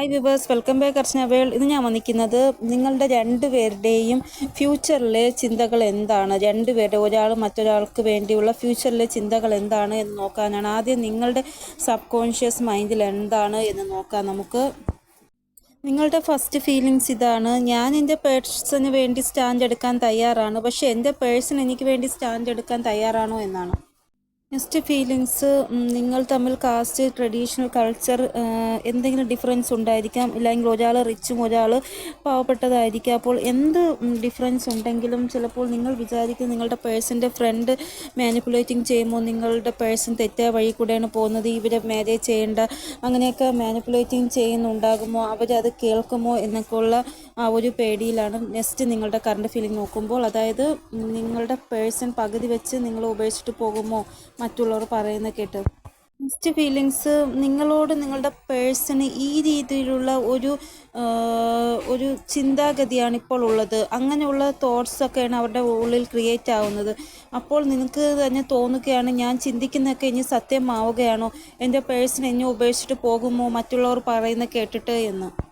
Hi viewers welcome back Archana world ഇന്ന് ഞാൻ വന്നിരിക്കുന്നത് നിങ്ങളുടെ രണ്ടുപേരുടെയും ഫ്യൂച്ചറിലെ ചിന്തകൾ എന്താണ്? രണ്ടുപേരുടെ ഒരാൾ മറ്റൊരാൾക്ക് വേണ്ടിയുള്ള ഫ്യൂച്ചറിലെ ചിന്തകൾ എന്താണ് എന്ന് നോക്കാനാണ്. ആദ്യം നിങ്ങളുടെ സബ് കോൺഷ്യസ് മൈൻഡിൽ എന്താണ് എന്ന് നോക്കാം നമുക്ക്. നിങ്ങളുടെ ഫസ്റ്റ് ഫീലിങ്സ് ഇതാണ്. ഞാൻ എന്റെ പേഴ്സന് വേണ്ടി സ്റ്റാൻഡ് എടുക്കാൻ തയ്യാറാണ്. പക്ഷേ എന്റെ പേഴ്സൺ എനിക്ക് വേണ്ടി സ്റ്റാൻഡ് എടുക്കാൻ തയ്യാറാണോ എന്നാണ്. നെക്സ്റ്റ് ഫീലിങ്സ് നിങ്ങൾ തമ്മിൽ കാസ്റ്റ് ട്രഡീഷണൽ കൾച്ചർ എന്തെങ്കിലും ഡിഫറൻസ് ഉണ്ടായിരിക്കാം. ഇല്ലെങ്കിൽ ഒരാൾ റിച്ചും ഒരാൾ പാവപ്പെട്ടതായിരിക്കാം. അപ്പോൾ എന്ത് ഡിഫറൻസ് ഉണ്ടെങ്കിലും ചിലപ്പോൾ നിങ്ങൾ വിചാരിക്കും നിങ്ങളുടെ പേഴ്സന്റെ ഫ്രണ്ട് മാനിപ്പുലേറ്റിംഗ് ചെയ്യുമ്പോൾ നിങ്ങളുടെ പേഴ്സൺ തെറ്റായ വഴി കൂടെയാണ് പോകുന്നത് ഇവരെ മാരേജ് ചെയ്യേണ്ട അങ്ങനെയൊക്കെ മാനിപ്പുലേറ്റിംഗ് ചെയ്യുന്നുണ്ടാകുമോ അവരത് കേൾക്കുമോ എന്നൊക്കെയുള്ള ആ ഒരു പേടിയിലാണ് നെക്സ്റ്റ് നിങ്ങളുടെ കറണ്ട് ഫീലിംഗ് നോക്കുമ്പോൾ. അതായത് നിങ്ങളുടെ പേഴ്സൺ പകുതി വെച്ച് നിങ്ങൾ ഉപേക്ഷിച്ചിട്ട് പോകുമോ? മറ്റുള്ളവർ പറയുന്ന കേട്ട്. നെക്സ്റ്റ് ഫീലിങ്സ് നിങ്ങളോട് നിങ്ങളുടെ പേഴ്സണ് ഈ രീതിയിലുള്ള ഒരു ഒരു ചിന്താഗതിയാണ് ഇപ്പോൾ ഉള്ളത്. അങ്ങനെയുള്ള തോട്ട്സ് ഒക്കെയാണ് അവരുടെ ഉള്ളിൽ ക്രിയേറ്റ് ആവുന്നത്. അപ്പോൾ നിനക്ക് തന്നെ തോന്നുകയാണ് ഞാൻ ചിന്തിക്കുന്നതൊക്കെ ഇനി സത്യമാവുകയാണോ? എന്റെ പേഴ്സൺ എന്നെ ഉപേക്ഷിച്ചിട്ട് പോകുമോ? മറ്റുള്ളവർ പറയുന്ന കേട്ടിട്ട് എന്ന്.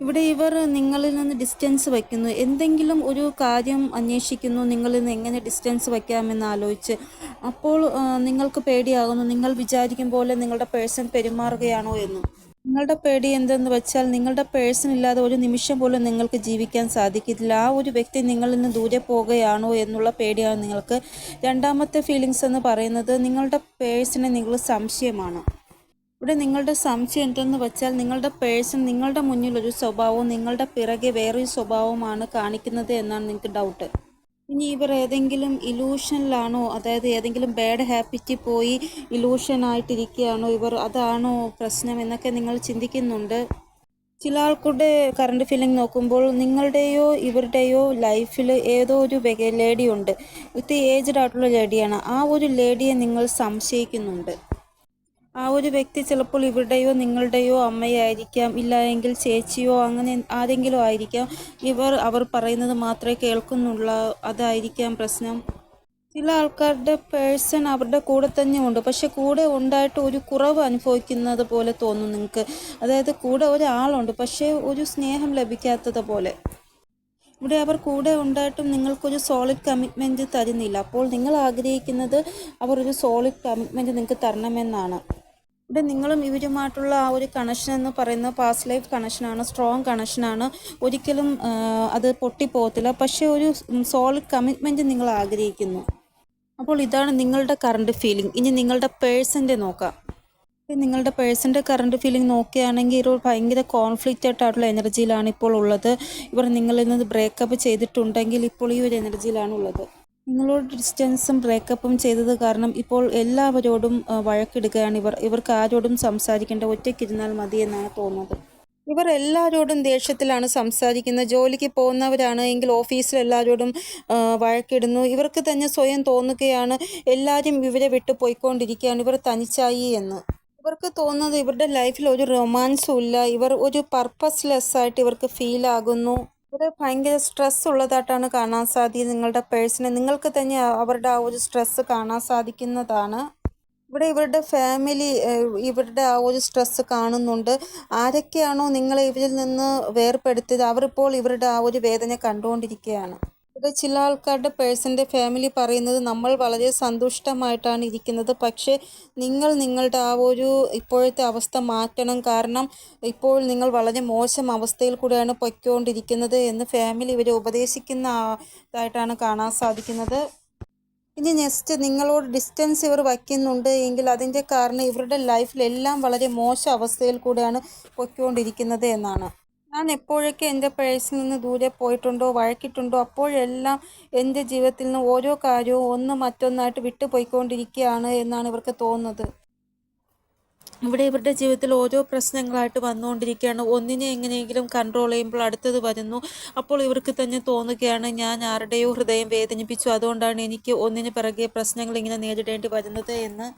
ഇവിടെ ഇവർ നിങ്ങളിൽ നിന്ന് ഡിസ്റ്റൻസ് വയ്ക്കുന്നു. എന്തെങ്കിലും ഒരു കാര്യം അന്വേഷിക്കുന്നു. നിങ്ങളിൽ നിന്ന് എങ്ങനെ ഡിസ്റ്റൻസ് വയ്ക്കാമെന്ന് ആലോചിച്ച്. അപ്പോൾ നിങ്ങൾക്ക് പേടിയാകുന്നു. നിങ്ങൾ വിചാരിക്കും പോലെ നിങ്ങളുടെ പേഴ്സൺ പെരുമാറുകയാണോ എന്ന്. നിങ്ങളുടെ പേടി എന്തെന്ന് വെച്ചാൽ നിങ്ങളുടെ പേഴ്സൺ ഇല്ലാതെ ഒരു നിമിഷം പോലും നിങ്ങൾക്ക് ജീവിക്കാൻ സാധിക്കില്ല ആ ഒരു വ്യക്തി നിങ്ങളിൽ നിന്ന് ദൂരെ പോകുകയാണോ എന്നുള്ള പേടിയാണ് നിങ്ങൾക്ക്. രണ്ടാമത്തെ ഫീലിങ്സ് എന്ന് പറയുന്നത് നിങ്ങളുടെ പേഴ്സണെ നിങ്ങൾ സംശയമാണ്. ഇവിടെ നിങ്ങളുടെ സംശയം എന്തെന്ന് വെച്ചാൽ നിങ്ങളുടെ പേഴ്സൺ നിങ്ങളുടെ മുന്നിൽ ഒരു സ്വഭാവവും നിങ്ങളുടെ പിറകെ വേറൊരു സ്വഭാവവുമാണ് കാണിക്കുന്നത് എന്നാണ് നിങ്ങൾക്ക് ഡൗട്ട് ഇനി ഇവർ ഏതെങ്കിലും ഇലൂഷനിലാണോ അതായത് ഏതെങ്കിലും ബാഡ് ഹാബിറ്റിൽ പോയി ഇലൂഷനായിട്ടിരിക്കുകയാണോ ഇവർ അതാണോ പ്രശ്നം എന്നൊക്കെ നിങ്ങൾ ചിന്തിക്കുന്നുണ്ട്. ചില ആൾക്കൂടെ കറണ്ട് ഫീലിംഗ് നോക്കുമ്പോൾ നിങ്ങളുടെയോ ഇവരുടെയോ ലൈഫിൽ ഏതോ ഒരു ലേഡി ഉണ്ട്. ഇത് ഏജ്ഡ് ആയിട്ടുള്ള ലേഡിയാണ് ആ ഒരു ലേഡിയെ നിങ്ങൾ സംശയിക്കുന്നുണ്ട്. ഒരു വ്യക്തി ചിലപ്പോൾ ഇവരുടെയോ നിങ്ങളുടെയോ അമ്മയായിരിക്കാം ഇല്ല എങ്കിൽ ചേച്ചിയോ അങ്ങനെ ആരെങ്കിലും ആയിരിക്കാം. ഇവർ അവർ പറയുന്നത് മാത്രമേ കേൾക്കുന്നുള്ള അതായിരിക്കാം പ്രശ്നം. ചില ആൾക്കാരുടെ പേഴ്സൺ അവരുടെ കൂടെ തന്നെ ഉണ്ട് പക്ഷെ കൂടെ ഉണ്ടായിട്ട് ഒരു കുറവ് അനുഭവിക്കുന്നത് പോലെ തോന്നും നിങ്ങൾക്ക്. അതായത് കൂടെ ഒരാളുണ്ട് പക്ഷേ ഒരു സ്നേഹം ലഭിക്കാത്തത് പോലെ. ഇവിടെ അവർ കൂടെ ഉണ്ടായിട്ടും നിങ്ങൾക്കൊരു സോളിഡ് കമ്മിറ്റ്മെന്റ് തരുന്നില്ല. അപ്പോൾ നിങ്ങൾ ആഗ്രഹിക്കുന്നത് അവർ ഒരു സോളിഡ് കമ്മിറ്റ്മെന്റ് നിങ്ങൾക്ക് തരണമെന്നാണ്. ഇവിടെ നിങ്ങളും ഇവരുമായിട്ടുള്ള ആ ഒരു കണക്ഷൻ എന്ന് പറയുന്ന പാസ്റ്റ് ലൈഫ് കണക്ഷനാണ് സ്ട്രോങ് കണക്ഷനാണ് ഒരിക്കലും അത് പൊട്ടിപ്പോകത്തില്ല. പക്ഷേ ഒരു സോളിഡ് കമ്മിറ്റ്മെന്റ് നിങ്ങൾ ആഗ്രഹിക്കുന്നു. അപ്പോൾ ഇതാണ് നിങ്ങളുടെ കറണ്ട് ഫീലിംഗ് ഇനി നിങ്ങളുടെ പേഴ്സന്റെ നോക്കാം. നിങ്ങളുടെ പേഴ്സന്റെ കറണ്ട് ഫീലിംഗ് നോക്കുകയാണെങ്കിൽ ഒരു ഭയങ്കര കോൺഫ്ലിക്റ്റ് ആയിട്ടുള്ള എനർജിയിലാണ് ഇപ്പോൾ ഉള്ളത്. ഇവർ നിങ്ങളിൽ നിന്ന് ബ്രേക്കപ്പ് ചെയ്തിട്ടുണ്ടെങ്കിൽ ഇപ്പോൾ ഈ ഒരു എനർജിയിലാണ് ഉള്ളത്. നിങ്ങളോട് ഡിസ്റ്റൻസും ബ്രേക്കപ്പും ചെയ്തത് കാരണം ഇപ്പോൾ എല്ലാവരോടും വഴക്കെടുക്കുകയാണ് ഇവർ ഇവർക്ക് ആരോടും സംസാരിക്കേണ്ട ഒറ്റയ്ക്കിരുന്നാൽ മതി എന്നാണ് തോന്നുന്നത്. ഇവർ എല്ലാവരോടും ദേഷ്യത്തിലാണ് സംസാരിക്കുന്നത്. ജോലിക്ക് പോകുന്നവരാണ് എങ്കിൽ ഓഫീസിൽ എല്ലാവരോടും വഴക്കിടുന്നു. ഇവർക്ക് തന്നെ സ്വയം തോന്നുകയാണ് എല്ലാവരും ഇവരെ വിട്ടു പോയിക്കൊണ്ടിരിക്കുകയാണ്. ഇവർ തനിച്ചായി എന്ന്. ഇവർക്ക് തോന്നുന്നത് ഇവരുടെ ലൈഫിൽ ഒരു റൊമാൻസും ഇല്ല. ഇവർ ഒരു പർപ്പസ്ലെസ് ആയിട്ട് ഇവർക്ക് ഫീൽ ആകുന്നു. ഇവർ ഭയങ്കര സ്ട്രെസ് ഉള്ളതായിട്ടാണ് കാണാൻ സാധിക്കുന്നത് നിങ്ങളുടെ പേഴ്സണെ നിങ്ങൾക്ക് തന്നെ അവരുടെ ആ ഒരു സ്ട്രെസ് കാണാൻ സാധിക്കുന്നതാണ്. ഇവിടെ ഇവരുടെ ഫാമിലി ഇവരുടെ ആ ഒരു സ്ട്രെസ് കാണുന്നുണ്ട്. ആരൊക്കെയാണോ നിങ്ങളെ ഇവരിൽ നിന്ന് വേർപെടുത്തിയത് അവരിപ്പോൾ ഇവരുടെ ആ ഒരു വേദന കണ്ടുകൊണ്ടിരിക്കുകയാണ്. ഇവിടെ ചില ആൾക്കാരുടെ പേഴ്സന്റെ ഫാമിലി പറയുന്നത് നമ്മൾ വളരെ സന്തുഷ്ടമായിട്ടാണ് ഇരിക്കുന്നത്. പക്ഷേ നിങ്ങൾ നിങ്ങളുടെ ആ ഒരു ഇപ്പോഴത്തെ അവസ്ഥ മാറ്റണം. കാരണം ഇപ്പോൾ നിങ്ങൾ വളരെ മോശം അവസ്ഥയിൽ കൂടെയാണ് പൊയ്ക്കൊണ്ടിരിക്കുന്നത് എന്ന് ഫാമിലി ഇവരെ ഉപദേശിക്കുന്ന ആ- ഇതായിട്ടാണ് കാണാൻ സാധിക്കുന്നത്. ഇനി നെക്സ്റ്റ് നിങ്ങളോട് ഡിസ്റ്റൻസ് ഇവർ വയ്ക്കുന്നുണ്ട് എങ്കിൽ അതിന്റെ കാരണം ഇവരുടെ ലൈഫിലെല്ലാം വളരെ മോശം അവസ്ഥയിൽ കൂടെയാണ് പൊയ്ക്കൊണ്ടിരിക്കുന്നത് എന്നാണ്. ഞാൻ എപ്പോഴൊക്കെ എന്റെ പേഴ്സിൽ നിന്ന് ദൂരെ പോയിട്ടുണ്ടോ വഴക്കിട്ടുണ്ടോ അപ്പോഴെല്ലാം എന്റെ ജീവിതത്തിൽ നിന്ന് ഓരോ കാര്യവും ഒന്ന് മറ്റൊന്നായിട്ട് വിട്ടുപോയിക്കൊണ്ടിരിക്കുകയാണ് എന്നാണ് ഇവർക്ക് തോന്നുന്നത്. ഇവിടെ ഇവരുടെ ജീവിതത്തിൽ ഓരോ പ്രശ്നങ്ങളായിട്ട് വന്നുകൊണ്ടിരിക്കുകയാണ്. ഒന്നിനെ എങ്ങനെയെങ്കിലും കൺട്രോൾ ചെയ്യുമ്പോൾ അടുത്തത് വരുന്നു. അപ്പോൾ ഇവർക്ക് തന്നെ തോന്നുകയാണ് ഞാൻ ആരുടെയോ ഹൃദയം വേദനിപ്പിച്ചു. അതുകൊണ്ടാണ് എനിക്ക് ഒന്നിന് പിറകെ പ്രശ്നങ്ങൾ ഇങ്ങനെ നേരിടേണ്ടി വരുന്നത് എന്ന്.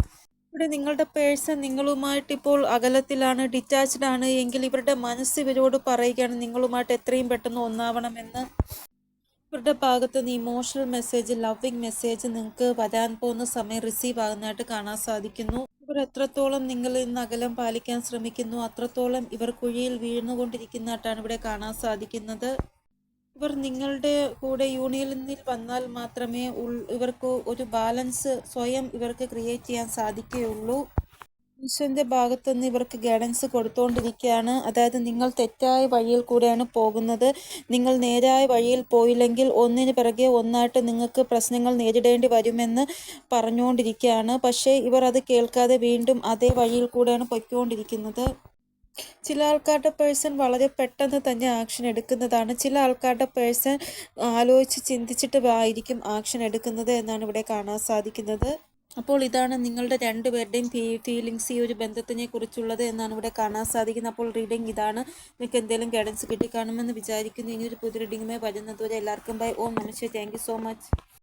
ഇവിടെ നിങ്ങളുടെ പേഴ്സൺ നിങ്ങളുമായിട്ട് ഇപ്പോൾ അകലത്തിലാണ് ഡിറ്റാച്ച്ഡ് ആണ് എങ്കിൽ ഇവരുടെ മനസ്സ് ഇവരോട് പറയുകയാണ് നിങ്ങളുമായിട്ട് എത്രയും പെട്ടെന്ന് ഒന്നാവണമെന്ന്. ഇവരുടെ ഭാഗത്ത് നിന്ന് ഇമോഷണൽ മെസ്സേജ് ലവിങ് മെസ്സേജ് നിങ്ങൾക്ക് വരാൻ പോകുന്ന സമയം റിസീവ് ആകുന്നതായിട്ട് കാണാൻ സാധിക്കുന്നു. ഇവർ എത്രത്തോളം നിങ്ങളിൽ നിന്ന് അകലം പാലിക്കാൻ ശ്രമിക്കുന്നു അത്രത്തോളം ഇവർ കുഴിയിൽ വീഴുന്നുകൊണ്ടിരിക്കുന്നതായിട്ടാണ് ഇവിടെ കാണാൻ സാധിക്കുന്നത്. ഇവർ നിങ്ങളുടെ കൂടെ യൂണിയനിൽ വന്നാൽ മാത്രമേ ഇവർക്ക് ഒരു ബാലൻസ് സ്വയം ഇവർക്ക് ക്രിയേറ്റ് ചെയ്യാൻ സാധിക്കുകയുള്ളൂ. ഈശ്വരന്റെ ഭാഗത്തുനിന്ന് ഇവർക്ക് ഗൈഡൻസ് കൊടുത്തുകൊണ്ടിരിക്കുകയാണ് അതായത് നിങ്ങൾ തെറ്റായ വഴിയിൽ കൂടെയാണ് പോകുന്നത്. നിങ്ങൾ നേരായ വഴിയിൽ പോയില്ലെങ്കിൽ ഒന്നിന് പിറകെ ഒന്നായിട്ട് നിങ്ങൾക്ക് പ്രശ്നങ്ങൾ നേരിടേണ്ടി വരുമെന്ന് പറഞ്ഞുകൊണ്ടിരിക്കുകയാണ് പക്ഷേ ഇവർ അത് കേൾക്കാതെ വീണ്ടും അതേ വഴിയിൽ കൂടെയാണ് പൊയ്ക്കൊണ്ടിരിക്കുന്നത്. ചില ആൾക്കാരുടെ പേഴ്സൺ വളരെ പെട്ടെന്ന് തന്നെ ആക്ഷൻ എടുക്കുന്നതാണ്. ചില ആൾക്കാരുടെ പേഴ്സൺ ആലോചിച്ച് ചിന്തിച്ചിട്ട് ആയിരിക്കും ആക്ഷൻ എടുക്കുന്നത് എന്നാണ് ഇവിടെ കാണാൻ സാധിക്കുന്നത്. അപ്പോൾ ഇതാണ് നിങ്ങളുടെ രണ്ടുപേരുടെയും ഫീലിങ്സ് ഈ ഒരു ബന്ധത്തിനെ കുറിച്ചുള്ളത് എന്നാണ് ഇവിടെ കാണാൻ സാധിക്കുന്നത്. അപ്പോൾ റീഡിംഗ് ഇതാണ്. നിങ്ങൾക്ക് എന്തെങ്കിലും ഗൈഡൻസ് കിട്ടിക്കാണുമെന്ന് വിചാരിക്കുന്നു. ഇനി ഒരു പുതിയ റീഡിങ്ങുമായി വരുന്നതുവരെ എല്ലാവർക്കും bye. Om namaste thank so much.